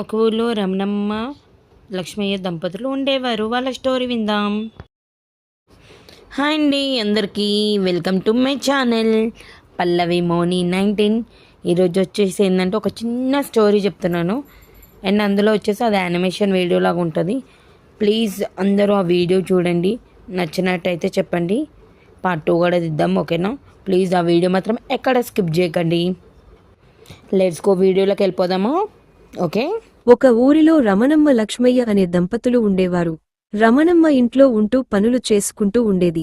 ఒక ఊళ్ళో రమణమ్మ లక్ష్మయ్య దంపతులు ఉండేవారు. వాళ్ళ స్టోరీ విందాం. హాయ్ అండి అందరికీ welcome to my channel Pallavi Moni nineteen. ఈరోజు వచ్చేసి ఏంటంటే ఒక చిన్న స్టోరీ చెప్తున్నాను. అండ్ అందులో వచ్చేసి అది యానిమేషన్ వీడియో లాగా ఉంటుంది. ప్లీజ్ అందరూ ఆ వీడియో చూడండి. నచ్చినట్టయితే చెప్పండి. పార్ట్ టూ కూడా దిద్దాం ఓకేనా? ప్లీజ్ ఆ వీడియో మాత్రం ఎక్కడ స్కిప్ చేయకండి. లెట్స్ గో వీడియోలోకి వెళ్ళిపోదామా? ఓకే? ఒక ఊరిలో రమణమ్మ లక్ష్మయ్య అనే దంపతులు ఉండేవారు. రమణమ్మ ఇంట్లో ఉంటూ పనులు చేసుకుంటూ ఉండేది.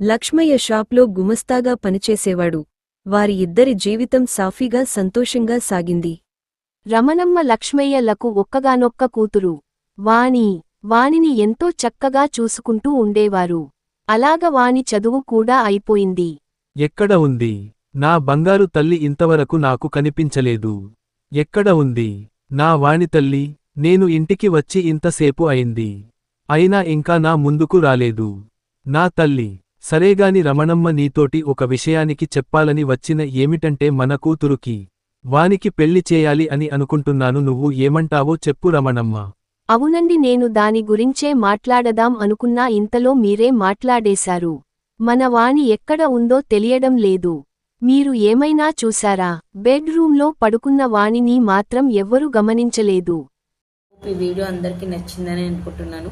లక్ష్మయ్య షాప్లో గుమస్తాగా పనిచేసేవాడు. వారి ఇద్దరి జీవితం సాఫీగా సంతోషంగా సాగింది. రమణమ్మ లక్ష్మయ్యలకు ఒక్కగానొక్క కూతురు. వాణి వాణిని ఎంతో చక్కగా చూసుకుంటూ ఉండేవారు. అలాగ వాణి చదువు కూడా అయిపోయింది. ఎక్కడ ఉంది? నా బంగారు తల్లి ఇంతవరకు నాకు కనిపించలేదు. ఎక్కడ ఉంది? నా వాణితల్లి నేను ఇంటికి వచ్చి ఇంతసేపు అయింది. అయినా ఇంకా నా ముందుకు రాలేదు. నా తల్లి సరేగాని రమణమ్మ నీతోటి ఒక విషయానికి చెప్పాలని వచ్చిన ఏమిటంటే మన కూతురుకి వానికి పెళ్ళి చేయాలి అని అనుకుంటున్నాను నువ్వు ఏమంటావో చెప్పు రమణమ్మ. అవునండి నేను దాని గురించే మాట్లాడదాం అనుకున్నా ఇంతలో మీరే మాట్లాడేశారు. మన వాణి ఎక్కడ ఉందో తెలియడం లేదు. మీరు ఏమైనా చూశారా? బెడ్రూంలో పడుకున్న వాణిని మాత్రం ఎవ్వరూ గమనించలేదు. ఈ వీడియో అందరికీ నచ్చిందని అనుకుంటున్నాను.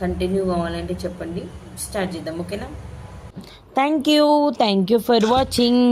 కంటిన్యూ కావాలంటే చెప్పండి. స్టార్ట్ చేద్దాం ఓకేనా? Thank you thank you for watching